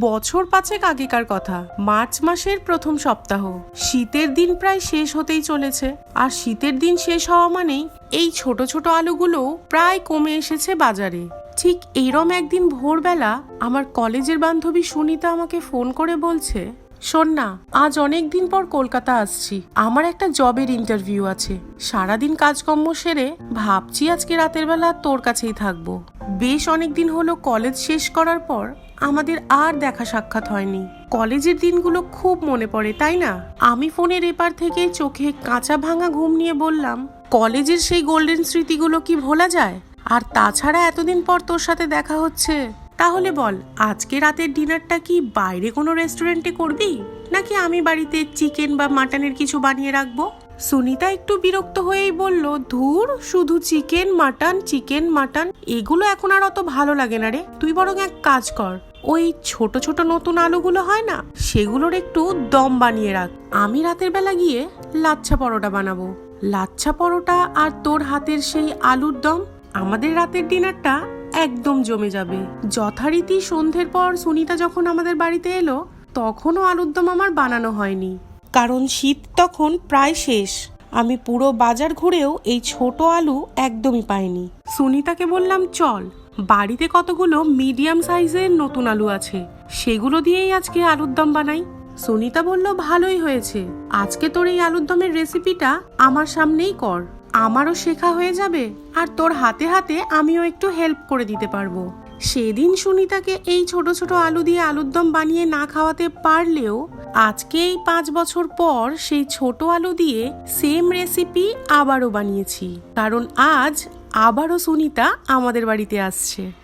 বছর পাঁচেক আগেকার কথা। মার্চ মাসের প্রথম সপ্তাহ। শীতের দিন প্রায় শেষ হতেই চলেছে। আর শীতের দিন শেষ হওয়া মানেই এই ছোট ছোট আলুগুলো প্রায় কমে এসেছে বাজারে। ঠিক এরম একদিন ভোরবেলা আমার কলেজের বান্ধবী সুনিতা আমাকে ফোন করে বলছে শোন না, আজ অনেক দিন পর কলকাতা আসছি। আমার একটা জবের ইন্টারভিউ আছে। সারাদিন কাজকর্ম সেরে ভাবছি আজকে রাতের বেলা তোর কাছেই থাকব। বেশ অনেক দিন হলো কলেজ শেষ করার পর আমাদের আর দেখা সাক্ষাৎ হয়নি। কলেজের দিনগুলো খুব মনে পড়ে, তাই না? আমি ফোনের এপার থেকে চোখে কাঁচা ভাঙা ঘুম নিয়ে বললাম, কলেজের সেই গোল্ডেন স্মৃতিগুলো কি ভোলা যায়? আর তাছাড়া এতদিন পর তোর সাথে দেখা হচ্ছে। তাহলে বল, আজকে রাতের ডিনারটা কি বাইরে কোনো রেস্টুরেন্টে করবি? নাকি আমি বাড়িতে চিকেন বা মাটনের কিছু বানিয়ে রাখব? সুনিতা একটু বিরক্ত হয়েই বলল, ধুর, শুধু চিকেন, মাটন চিকেন, মাটন, এগুলো এখন আর অত ভালো লাগে না রে। তুই বরং এক কাজ কর, ওই ছোট ছোট নতুন আলুগুলো হয় না, সেগুলোর একটু দম বানিয়ে রাখ। আমি রাতের বেলা গিয়ে লাচ্ছা পরোটা বানাবো। লাচ্ছা পরোটা আর তোর হাতের সেই আলুর দম, আমাদের রাতের ডিনারটা একদম জমে যাবে। যথারীতি সন্ধ্যের পর সুনিতা যখন আমাদের বাড়িতে এলো, তখনও আলুর দম আমার বানানো হয়নি। কারণ শীত তখন প্রায় শেষ। আমি পুরো বাজার ঘুরেও এই ছোট আলু একদমই পাইনি। সুনিতাকে বললাম, চল, বাড়িতে কতগুলো মিডিয়াম সাইজের নতুন আলু আছে, সেগুলো দিয়েই আজকে আলুর দম বানাই। সুনিতা বলল, ভালোই হয়েছে। আজকে তোর এই আলুর দমের রেসিপিটা আমার সামনেই কর। আমারও শেখা হয়ে যাবে আর তোর হাতে হাতে আমিও একটু হেল্প করে দিতে পারব। সেদিন সুনিতাকে এই ছোট ছোট আলু দিয়ে আলুর দম বানিয়ে না খাওয়াতে পারলেও আজকে এই পাঁচ বছর পর সেই ছোট আলু দিয়ে সেম রেসিপি আবারও বানিয়েছি। কারণ আজ আবারও সুনিতা আমাদের বাড়িতে আসছে।